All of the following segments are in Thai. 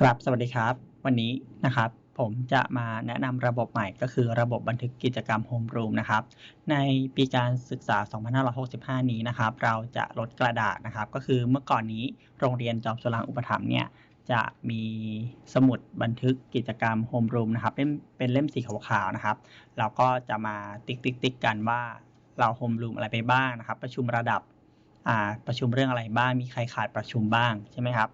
ครับสวัสดีครับ วันนี้นะครับ ผมจะมาแนะนำระบบใหม่ก็คือระบบบันทึกกิจกรรมโฮมรูมนะครับ ในปีการศึกษา 2565 นี้นะครับ เราจะลดกระดาษนะครับ ก็คือเมื่อก่อนนี้โรงเรียนจอมจุฬาอุปถัมภ์เนี่ย จะมีสมุดบันทึกกิจกรรมโฮมรูมนะครับ เป็นเป็นเล่มสีขาวๆนะครับ เราก็จะมาติ๊กติ๊กติ๊กกันว่าเราโฮมรูมอะไรไปบ้างนะครับ ประชุมระดับประชุมเรื่องอะไรบ้าง มีใครขาดประชุมบ้างใช่ไหมครับ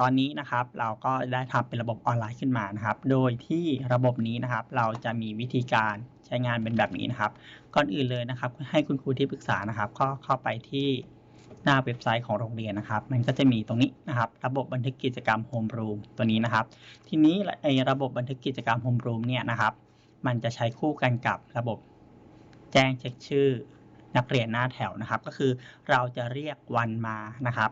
ตอนนี้นะครับเราก็ได้ทำเป็นระบบออนไลน์ขึ้นมานะครับ โดยที่ระบบนี้นะครับ เราจะมีวิธีการใช้งานเป็นแบบนี้นะครับ ก่อนอื่นเลยนะครับ ให้คุณครูที่ปรึกษานะครับ ก็เข้าไปที่หน้าเว็บไซต์ของโรงเรียนนะครับ มันก็จะมีตรงนี้นะครับ ระบบบันทึกกิจกรรมโฮมรูมตัวนี้นะครับ ทีนี้ไอระบบบันทึกกิจกรรมโฮมรูมเนี่ยนะครับ มันจะใช้คู่กันกับระบบแจ้งเช็คชื่อ นักเรียนหน้าแถวนะครับ ก็คือเราจะเรียกวันมานะครับ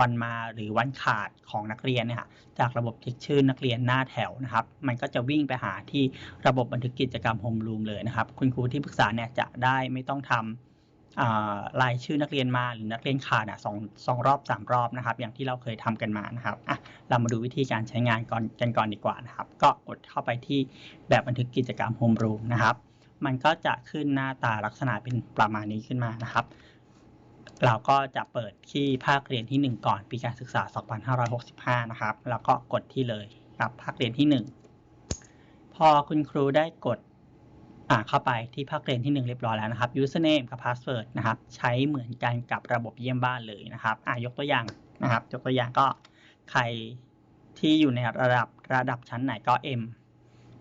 วันมาหรือวันขาดของนักเรียนเนี่ยจากระบบเช็คชื่อนักเรียนหน้าแถวนะครับ มันก็จะวิ่งไปหาที่ระบบบันทึกกิจกรรมโฮมรูมเลยนะครับ คุณครูที่ปรึกษาเนี่ยจะได้ไม่ต้องทำรายชื่อนักเรียนมาหรือนักเรียนขาดอะสองสองรอบสามรอบนะครับ อย่างที่เราเคยทำกันมานะครับอะเรามาดูวิธีการใช้งานก่อนกันก่อนดีกว่านะครับ ก็กดเข้าไปที่แบบบันทึกกิจกรรมโฮมรูมนะครับ มันก็จะขึ้นหน้าตาลักษณะเป็นประมาณนี้ขึ้นมานะครับ เราก็จะเปิดที่ภาคเรียนที่ 1 ก่อน ปีการศึกษา 2565 นะครับ แล้วก็กดที่เลยกับภาคเรียนที่ 1 พอคุณครูได้กดอ่าเข้าไปที่ภาคเรียนที่ 1 เรียบร้อยแล้วนะครับ username กับ password นะครับ ใช้เหมือนกันกับระบบเยี่ยมบ้านเลยนะครับอ่ายกตัวอย่างนะครับ ยกตัวอย่างก็ใครที่อยู่ในระดับระดับชั้นไหนก็ M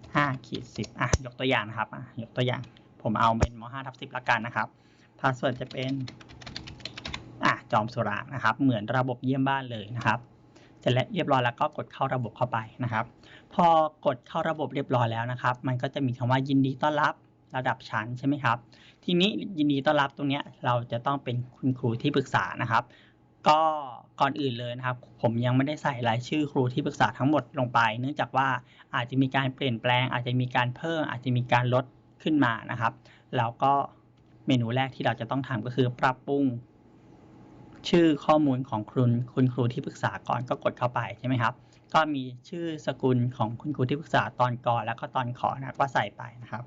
5ขีด10อะยกตัวอย่างนะครับอะยกตัวอย่าง ผมเอาเป็นม5ทับ10ละกันนะครับ password จะเป็น จอมสุรานะครับ เหมือนระบบเยี่ยมบ้านเลยนะครับเสร็จแล้วเรียบร้อยแล้วก็กดเข้าระบบเข้าไปนะครับ พอกดเข้าระบบเรียบร้อยแล้วนะครับ มันก็จะมีคำว่ายินดีต้อนรับระดับชั้นใช่ไหมครับ ทีนี้ยินดีต้อนรับตรงนี้เราจะต้องเป็นคุณครูที่ปรึกษานะครับ ก็ก่อนอื่นเลยนะครับ ผมยังไม่ได้ใส่รายชื่อครูที่ปรึกษาทั้งหมดลงไป เนื่องจากว่าอาจจะมีการเปลี่ยนแปลง อาจจะมีการเพิ่ม อาจจะมีการลดขึ้นมานะครับ แล้วก็เมนูแรกที่เราจะต้องทำก็คือปรับปรุง ชื่อข้อมูลของคุณคุณครูที่ปรึกษาก่อนก็กดเข้าไปใช่ไหมครับ ก็มีชื่อสกุลของคุณครูที่ปรึกษาตอนก่อนแล้วก็ตอนขอนะก็ใส่ไปนะครับ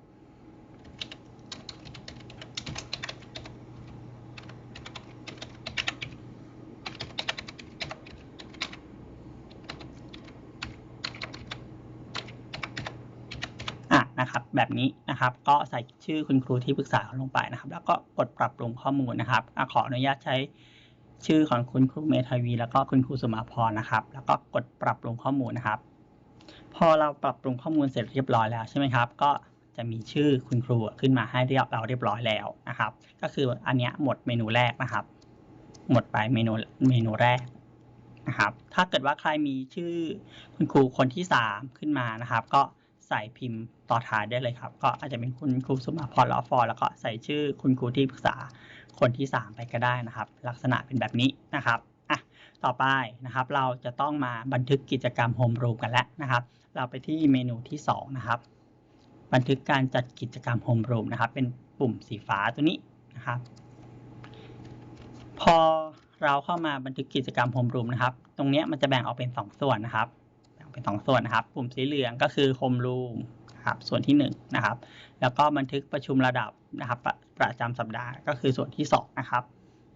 อะนะครับแบบนี้นะครับก็ใส่ชื่อคุณครูที่ปรึกษาลงไปนะครับ แล้วก็กดปรับปรุงข้อมูลนะครับอขออนุญาตใช้ ชื่อของคุณครูเมธาวี แล้วก็คุณครูสุมาพรนะครับ แล้วก็กดปรับปรุงข้อมูลนะครับ พอเราปรับปรุงข้อมูลเสร็จเรียบร้อยแล้วใช่ไหมครับ ก็จะมีชื่อคุณครูขึ้นมาให้เรียบเราเรียบร้อยแล้วนะครับ ก็คืออันนี้หมดเมนูแรกนะครับ หมดไปเมนูเมนูแรกนะครับ ถ้าเกิดว่าใครมีชื่อคุณครูคนที่ 3 ขึ้นมานะครับ ก็ใส่พิมพ์ต่อท้ายได้เลยครับ ก็อาจจะเป็นคุณครูสมาพรลอฟอแล้วก็ใส่ชื่อคุณครูที่ปรึกษา คนที่ 3 ไปก็ได้นะครับ ลักษณะเป็นแบบนี้นะครับอะต่อไปนะครับ เราจะต้องมาบันทึกกิจกรรมโฮมรูมกันแล้วนะครับ เราไปที่เมนูที่ 2 นะครับ บันทึกการจัดกิจกรรมโฮมรูมนะครับ เป็นปุ่มสีฟ้าตัวนี้นะครับ พอเราเข้ามาบันทึกกิจกรรมโฮมรูมนะครับ ตรงนี้มันจะแบ่งออกเป็น 2 ส่วนนะครับ แบ่งเป็น 2 ส่วนนะครับ ปุ่มสีเหลืองก็คือโฮมรูม ครับ ส่วนที่1นะครับ แล้วก็บันทึกประชุมระดับนะครับ ประประจำสัปดาห์ก็คือส่วนที่2นะครับ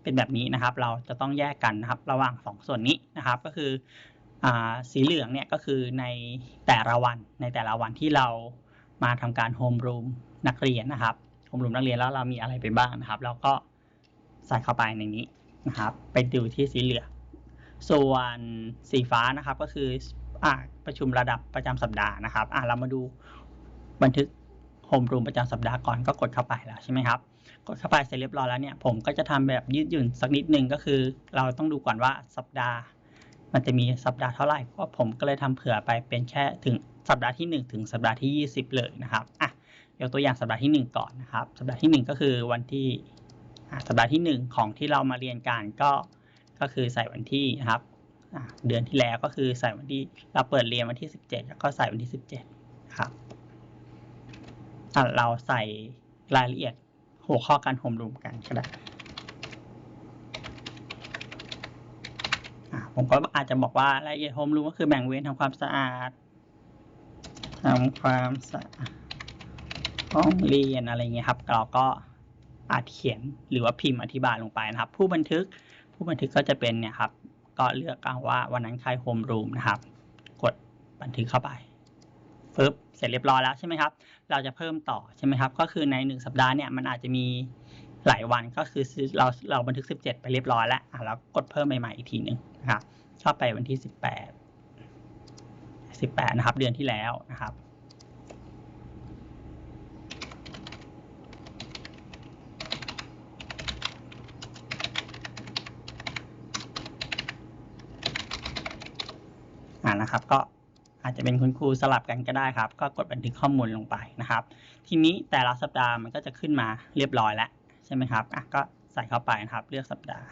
เป็นแบบนี้นะครับ เราจะต้องแยกกันนะครับ ระหว่าง 2 ส่วนนี้นะครับ ก็คืออสีเหลืองเนี่ยก็คือในแต่ละวันในแต่ละวันที่เรามาทำการโฮมรูมนักเรียนนะครับโฮมรูมนักเรียนแล้วเรามีอะไรไปบ้างนะครับ เราก็ใส่เข้าไปในนี้นะครับ ไปดูที่สีเหลืองส่วนสีฟ้านะครับก็คืออประชุมระดับประจำสัปดาห์นะครับอ่าเรามาดู บันทึกโฮมรูมประจำสัปดาห์ก่อนก็กดเข้าไปแล้วใช่ไหมครับ กดเข้าไปเสร็จเรียบร้อยแล้วเนี่ยผมก็จะทำแบบยืดหยุ่นสักนิดนึงก็คือ เราต้องดูก่อนว่าสัปดาห์ มันจะมีสัปดาห์เท่าไหร่เพราะผมก็เลยทำเผื่อไปเป็นแค่ถึงสัปดาห์ที่ 1 ถึงสัปดาห์ที่ 20 เลยนะครับอะยกตัวอย่างสัปดาห์ที่ 1 ก่อนนะครับ สัปดาห์ที่ 1 ก็คือวันที่สัปดาห์ที่ 1 ของที่เรามาเรียนกันก็ก็คือใส่วันที่นะครับเดือนที่แล้วก็คือใส่วันที่เราเปิดเรียนวันที่ 17 แล้วก็ใส่วันที่ 17ครับ อะเราใส่รายละเอียดหัวข้อการโฮมรูมกันก็ได้ผมก็อาจจะบอกว่ารายละเอียดโฮมรูมก็คือแบ่งเวรทำความสะอาดทำความสะอาดห้องเรียนอะไรเงี้ยครับ เราก็อาจเขียนหรือว่าพิมพ์อธิบายลงไปนะครับ ผู้บันทึกผู้บันทึกก็จะเป็นเนี่ยครับ ก็เลือกเอาว่าวันนั้นใครโฮมรูมนะครับ กดบันทึกเข้าไป ปึ๊บเสร็จเรียบร้อยแล้วใช่ไหมครับ เราจะเพิ่มต่อใช่ไหมครับ ก็คือในหนึ่งสัปดาห์เนี่ยมันอาจจะมีหลายวันก็คือเราเราบันทึก 17 ไปเรียบร้อยแล้วอะแล้วกดเพิ่มใหม่ๆอีกทีหนึ่งนะครับเข้าไปวันที่ 18 18 นะครับ เดือนที่แล้วนะครับอ่านะครับก็ อาจจะเป็นคุณครูสลับกันก็ได้ครับ ก็กดบันทึกข้อมูลลงไปนะครับ ทีนี้แต่ละสัปดาห์มันก็จะขึ้นมาเรียบร้อยแล้วใช่ไหมครับอะก็ใส่เข้าไปนะครับ เลือกสัปดาห์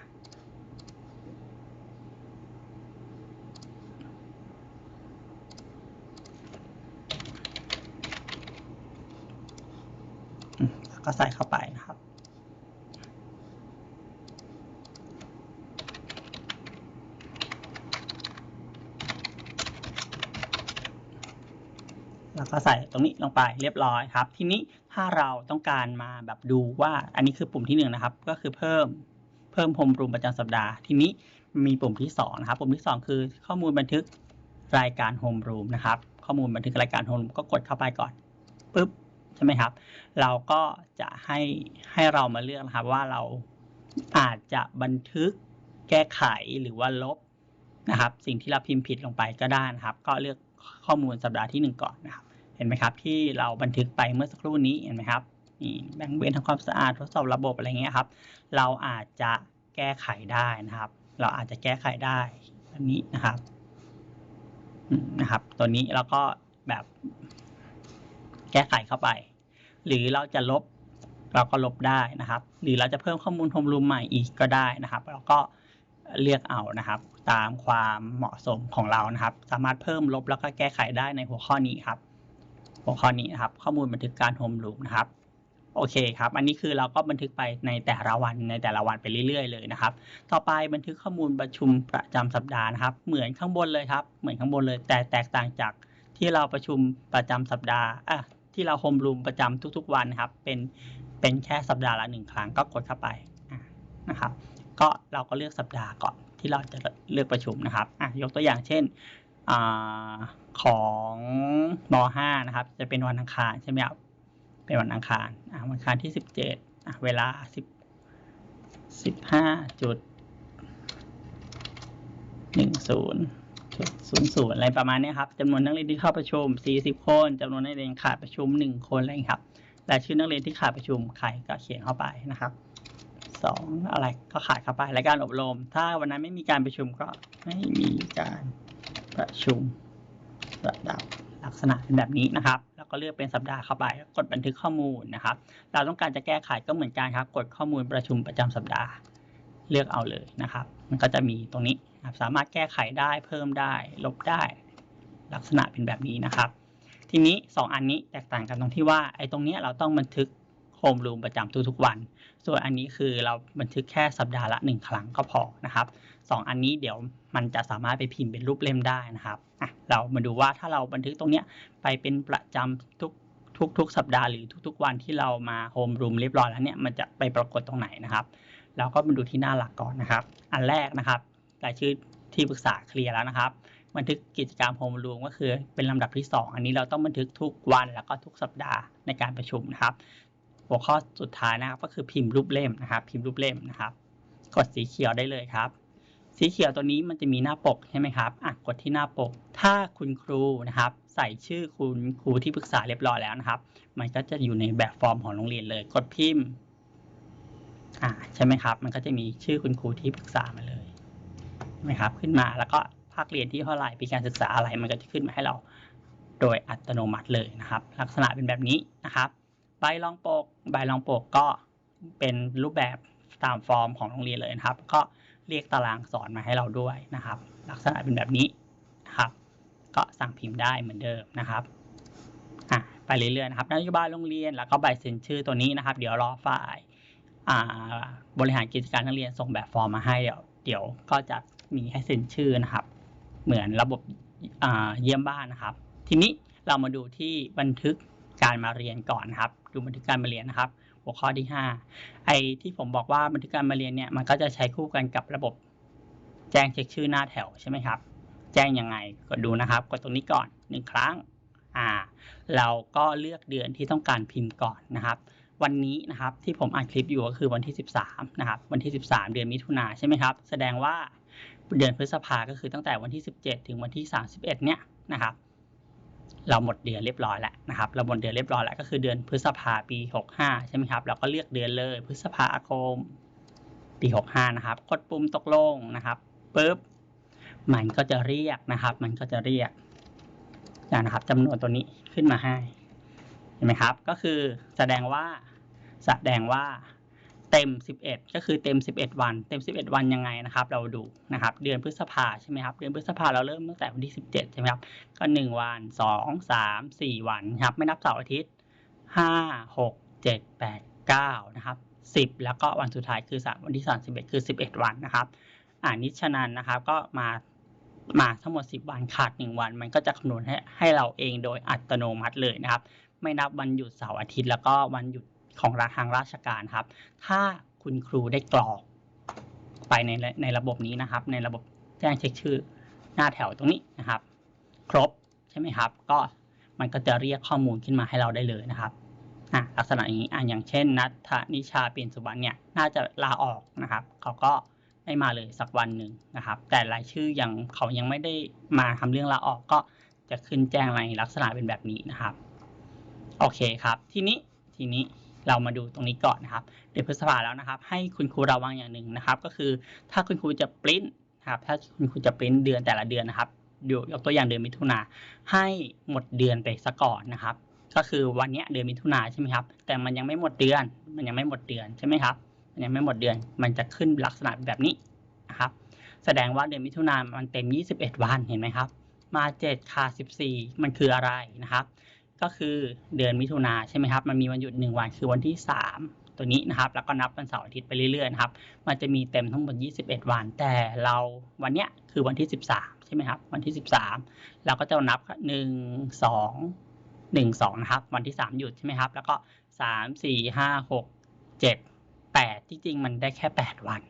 แล้วก็ใส่เข้าไปนะครับ แล้วก็ใส่ตรงนี้ลงไปเรียบร้อยครับ ทีนี้ถ้าเราต้องการมาแบบดูว่าอันนี้คือปุ่มที่หนึ่งนะครับ ก็คือเพิ่มเพิ่มโฮมรูมประจำสัปดาห์ ทีนี้มีปุ่มที่สองนะครับ ปุ่มที่สองคือข้อมูลบันทึกรายการโฮมรูมนะครับ ข้อมูลบันทึกรายการโฮมรูมก็กดเข้าไปก่อนปุ๊บใช่ไหมครับ เราก็จะให้ให้เรามาเลือกนะครับว่าเราอาจจะบันทึกแก้ไขหรือว่าลบนะครับ สิ่งที่เราพิมพ์ผิดลงไปก็ได้นะครับ ก็เลือกข้อมูลสัปดาห์ที่หนึ่งก่อนนะครับ เห็นไหมครับ ที่เราบันทึกไปเมื่อสักครู่นี้เห็นไหมครับนี่แบ่งเว้นทำความสะอาดทดสอบระบบอะไรเงี้ยครับ เราอาจจะแก้ไขได้นะครับ เราอาจจะแก้ไขได้แบบนี้นะครับนะครับ ตัวนี้เราก็แบบแก้ไขเข้าไป หรือเราจะลบเราก็ลบได้นะครับ หรือเราจะเพิ่มข้อมูลโฮมรูมใหม่อีกก็ได้นะครับเราก็เลือกเอานะครับ ตามความเหมาะสมของเรานะครับ สามารถเพิ่มลบแล้วก็แก้ไขได้ในหัวข้อนี้ครับ หัวข้อนี้นะครับ ข้อมูลบันทึกการโฮมรูมนะครับโอเคครับ อันนี้คือเราก็บันทึกไปในแต่ละวันในแต่ละวันไปเรื่อยๆเลยนะครับ ต่อไปบันทึกข้อมูลประชุมประจำสัปดาห์นะครับ เหมือนข้างบนเลยครับ เหมือนข้างบนเลย แต่แตกต่างจากที่เราประชุมประจำสัปดาห์อะที่เราโฮมรูมประจำทุก ๆ วันนะครับ เป็นเป็นแค่สัปดาห์ละหนึ่งครั้งก็กดเข้าไปนะครับ ก็เราก็เลือกสัปดาห์ก่อนที่เราจะเลือกประชุมนะครับอะยกตัวอย่างเช่นอา ของม .5 นะครับ จะเป็นวันอังคารใช่ไหมครับ เป็นวันอังคารอะวันอังคารที่สิบเจ็ดอะเวลาสิบสิบห้าจุดหนึ่งศูนย์จุดศูนย์ศูนย์อะไรประมาณนี้ครับจำนวนนักเรียนที่เข้าประชุมสี่สิบคนจำนวนนักเรียนขาดประชุมหนึ่งคนอะไรอย่างนี้ครับรายชื่อนักเรียนที่ขาดประชุมใครก็เขียนเข้าไปนะครับสองอะไรก็ขาดเข้าไปและการอบรม ถ้าวันนั้นไม่มีการประชุมก็ไม่มีการประชุม สัปดาห์ลักษณะเป็นแบบนี้นะครับ แล้วก็เลือกเป็นสัปดาห์เข้าไป กดบันทึกข้อมูลนะครับ เราต้องการจะแก้ไขก็เหมือนกันครับ กดข้อมูลประชุมประจำสัปดาห์ เลือกเอาเลยนะครับ มันก็จะมีตรงนี้นสามารถแก้ไขได้เพิ่มได้ ลบได้ ลักษณะเป็นแบบนี้นะครับ ทีนี้ 2 อันนี้แตกต่างกันตรงที่ว่าไอ้ตรงนี้เราต้องบันทึก โฮมรูมประจำทุกๆวัน ส่วนอันนี้คือเราบันทึกแค่สัปดาห์ละหนึ่งครั้งก็พอนะครับสองอันนี้เดี๋ยวมันจะสามารถไปพิมพ์เป็นรูปเล่มได้นะครับอะเรามาดูว่าถ้าเราบันทึกตรงเนี้ยไปเป็นประจำทุกทุกทุกสัปดาห์หรือทุกๆ วันที่เรามาโฮมรูมเรียบร้อยแล้วเนี่ยมันจะไปปรากฏตรงไหนนะครับเราก็มาดูที่หน้าหลักก่อนนะครับ อันแรกนะครับรายชื่อที่ปรึกษาเคลียร์แล้วนะครับบันทึกกิจกรรมโฮมรูมก็คือเป็นลำดับที่ 2 อันนี้เราต้องบันทึกทุกวันแล้วก็ทุกสัปดาห์ในการประชุมนะครับ หัวข้อสุดท้ายนะครับ ก็คือพิมพ์รูปเล่มนะครับ พิมพ์รูปเล่มนะครับ กดสีเขียวได้เลยครับ สีเขียวตัวนี้มันจะมีหน้าปกใช่ไหมครับอะกดที่หน้าปก ถ้าคุณครูนะครับ ใส่ชื่อคุณครูที่ปรึกษาเรียบร้อยแล้วนะครับ มันก็จะอยู่ในแบบฟอร์มของโรงเรียนเลย กดพิมพ์อ่าใช่ไหมครับ มันก็จะมีชื่อคุณครูที่ปรึกษามาเลยใช่ไหมครับ ขึ้นมาแล้วก็ภาคเรียนที่เท่าไหร่ปีการศึกษาอะไรมันก็จะขึ้นมาให้เราโดยอัตโนมัติเลยนะครับ ลักษณะเป็นแบบนี้นะครับ ใบรองปก ใบรองปกก็เป็นรูปแบบตามฟอร์มของโรงเรียนเลยนะครับ ก็เรียกตารางสอนมาให้เราด้วยนะครับ ลักษณะเป็นแบบนี้นะครับ ก็สั่งพิมพ์ได้เหมือนเดิมนะครับอะไปเรื่อยๆนะครับนโยบายโรงเรียนแล้วก็ใบเซ็นชื่อตัวนี้นะครับ เดี๋ยวรอฝ่ายบริหารกิจการนักเรียนส่งแบบฟอร์มมาให้เดี๋ยวเดี๋ยวก็จะมีให้เซ็นชื่อนะครับ เหมือนระบบเยี่ยมบ้านนะครับ ทีนี้เรามาดูที่บันทึก การมาเรียนก่อนครับ ดูบันทึกการมาเรียนนะครับ หัวข้อที่ 5 ไอ้ที่ผมบอกว่าบันทึกการมาเรียนเนี่ยมันก็จะใช้คู่กันกับระบบ แจ้งเช็คชื่อหน้าแถวใช่ไหมครับ แจ้งยังไงกดดูนะครับ กดตรงนี้ก่อนหนึ่งครั้งอ่าเราก็เลือกเดือนที่ต้องการพิมพ์ก่อนนะครับ วันนี้นะครับที่ผมอัดคลิปอยู่ก็คือวันที่ 13นะครับวันที่ 13 เดือนมิถุนาใช่ไหมครับ แสดงว่าเดือนพฤษภาก็คือตั้งแต่วันที่ 17 ถึงวันที่ 31 เนี่ยนะครับ เราหมดเดือนเรียบร้อยแล้วนะครับเราหมดเดือนเรียบร้อยแล้วก็คือเดือนพฤษภาปี 65 ใช่ไหมครับ เราก็เลือกเดือนเลย พฤษภาคม ปี 65 นะครับ กดปุ่มตกลงนะครับปุ๊บมันก็จะเรียกนะครับ มันก็จะเรียกนะครับจำนวนตัวนี้ขึ้นมาให้เห็นไหมครับ ก็คือแสดงว่าแสดงว่า เต็ม 11 ก็คือเต็ม 11 วัน เต็ม 11 วันยังไงนะครับ เราดูนะครับ เดือนพฤษภาใช่ไหมครับ เดือนพฤษภาเราเริ่มตั้งแต่วันที่ 17 ใช่ไหมครับ ก็ 1 วัน 2 3 4 วันครับ ไม่นับเสาร์อาทิตย์ 5 6 7 8 9 นะครับ 10 แล้วก็วันสุดท้ายคือสามวันที่ 31 คือ 11 วันนะครับ อ่านิฉะนั้นนะครับ ก็มา มาทั้งหมด 10 วันขาด 1 วัน มันก็จะคำนวณให้ให้เราเองโดยอัตโนมัติเลยนะครับ ไม่นับวันหยุดเสาร์อาทิตย์แล้วก็วันหยุด ของราทางราชการครับ ถ้าคุณครูได้กรอกไปในในระบบนี้นะครับ ในระบบแจ้งเช็คชื่อหน้าแถวตรงนี้นะครับ ครบใช่ไหมครับ ก็มันก็จะเรียกข้อมูลขึ้นมาให้เราได้เลยนะครับอะลักษณะอย่างนี้อะอย่างเช่น นัทธนิชาเปลี่ยนสุวรรณเนี่ยน่าจะลาออกนะครับ เขาก็ไม่มาเลยสักวันหนึ่งนะครับ แต่รายชื่อยังเขายังไม่ได้มาทำเรื่องลาออกก็จะขึ้นแจ้งในลักษณะเป็นแบบนี้นะครับ โอเคครับ ทีนี้ทีนี้ เรามาดูตรงนี้ก่อนนะครับเดือนพฤษภาแล้วนะครับ ให้คุณครูระวังอย่างหนึ่งนะครับ ก็คือถ้าคุณครูจะปริ้นนะครับถ้าคุณครูจะปริ้นเดือนแต่ละเดือนนะครับยกตัวอย่างเดือนมิถุนาให้หมดเดือนไปซะก่อนนะครับ ก็คือวันนี้เดือนมิถุนาใช่ไหมครับ แต่มันยังไม่หมดเดือน มันยังไม่หมดเดือนใช่ไหมครับมันยังไม่หมดเดือน มันจะขึ้นลักษณะแบบนี้นะครับ แสดงว่าเดือนมิถุนามันเต็ม 21 วันเห็นไหมครับ มา7ขาด14 มันคืออะไรนะครับ ก็คือเดือนมิถุนาใช่ไหมครับ มันมีวันหยุด 1 วันคือวันที่ 3 ตัวนี้นะครับ แล้วก็นับวันเสาร์อาทิตย์ไปเรื่อยๆนะครับ มันจะมีเต็มทั้งหมด 21 วัน แต่เราวันเนี้ยคือวันที่ 13 ใช่ไหมครับ วันที่ 13 เราก็จะนับ 1 2 1 2นะครับ วันที่ 3 หยุดใช่ไหมครับ แล้วก็ 3 4 5 6 7 8 ที่จริงมันได้แค่ 8 วัน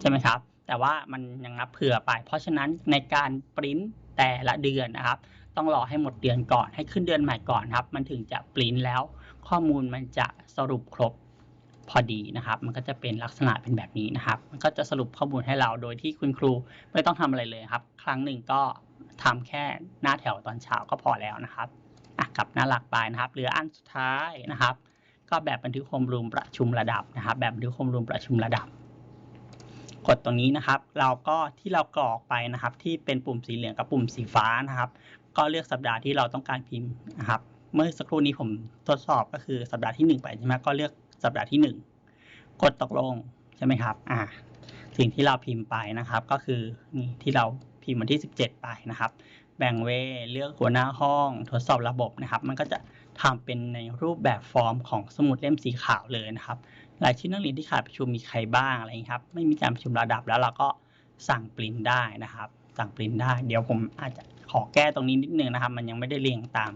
ใช่ไหมครับ แต่ว่ามันยังนับเผื่อไป เพราะฉะนั้นในการปริ้นแต่ละเดือนนะครับ ต้องรอให้หมดเดือนก่อน ให้ขึ้นเดือนใหม่ก่อนครับ มันถึงจะปริ้นแล้ว ข้อมูลมันจะสรุปครบพอดีนะครับ มันก็จะเป็นลักษณะเป็นแบบนี้นะครับ มันก็จะสรุปข้อมูลให้เราโดยที่คุณครูไม่ต้องทำอะไรเลยครับ ครั้งหนึ่งก็ทำแค่หน้าแถวตอนเช้าก็พอแล้วนะครับอะกับหน้าหลักไปนะครับเหลืออันสุดท้ายนะครับ ก็แบบบันทึกโฮมรูมประชุมระดับนะครับ แบบบันทึกโฮมรูมประชุมระดับ กดตรงนี้นะครับ เราก็ที่เรากรอกไปนะครับ ที่เป็นปุ่มสีเหลืองกับปุ่มสีฟ้านะครับ ก็เลือกสัปดาห์ที่เราต้องการพิมพ์นะครับ เมื่อสักครู่นี้ผมทดสอบก็คือสัปดาห์ที่ 1 ไปใช่ไหมก็เลือกสัปดาห์ที่ 1 กดตกลงใช่ไหมครับอ่าสิ่งที่เราพิมพ์ไปนะครับ ก็คือนี่ที่เราพิมพ์วันที่ 17 ไปนะครับ แบ่งเวเลือกหัวหน้าห้องทดสอบระบบนะครับ มันก็จะทำเป็นในรูปแบบฟอร์มของสมุดเล่มสีขาวเลยนะครับรายชื่อนักเรียนที่ขาดประชุมมีใครบ้างอะไรอย่างนี้ครับ ไม่มีการประชุมระดับแล้วเราก็สั่งปริ้นได้นะครับ สั่งปริ้นได้ เดี๋ยวผมอาจจะ ขอแก้ตรงนี้นิดนึงนะครับ มันยังไม่ได้เรียงตาม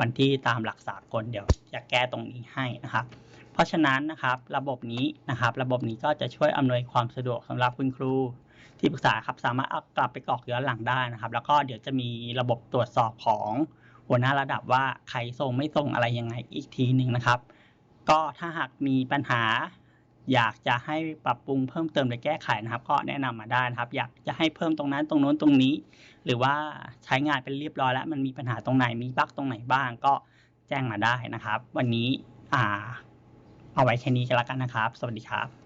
วันที่ตามหลักสากลเดี๋ยวจะแก้ตรงนี้ให้นะครับ เพราะฉะนั้นนะครับระบบนี้นะครับ ระบบนี้ก็จะช่วยอำนวยความสะดวกสำหรับคุณครู ที่ปรึกษาครับสามารถเอากลับไปกรอกย้อนหลังได้นะครับ แล้วก็เดี๋ยวจะมีระบบตรวจสอบของหัวหน้าระดับว่าใครส่งไม่ส่งอะไรยังไงอีกทีหนึ่งนะครับ ก็ถ้าหากมีปัญหา อยากจะให้ปรับปรุงเพิ่มเติมหรือแก้ไขนะครับ ก็แนะนำมาได้นะครับ อยากจะให้เพิ่มตรงนั้นตรงโน้นตรงนี้ หรือว่าใช้งานเป็นเรียบร้อยแล้ว มันมีปัญหาตรงไหนมีบั๊กตรงไหนบ้างก็แจ้งมาได้นะครับ วันนี้อ่าเอาไว้แค่นี้ก็แล้วกันนะครับ สวัสดีครับ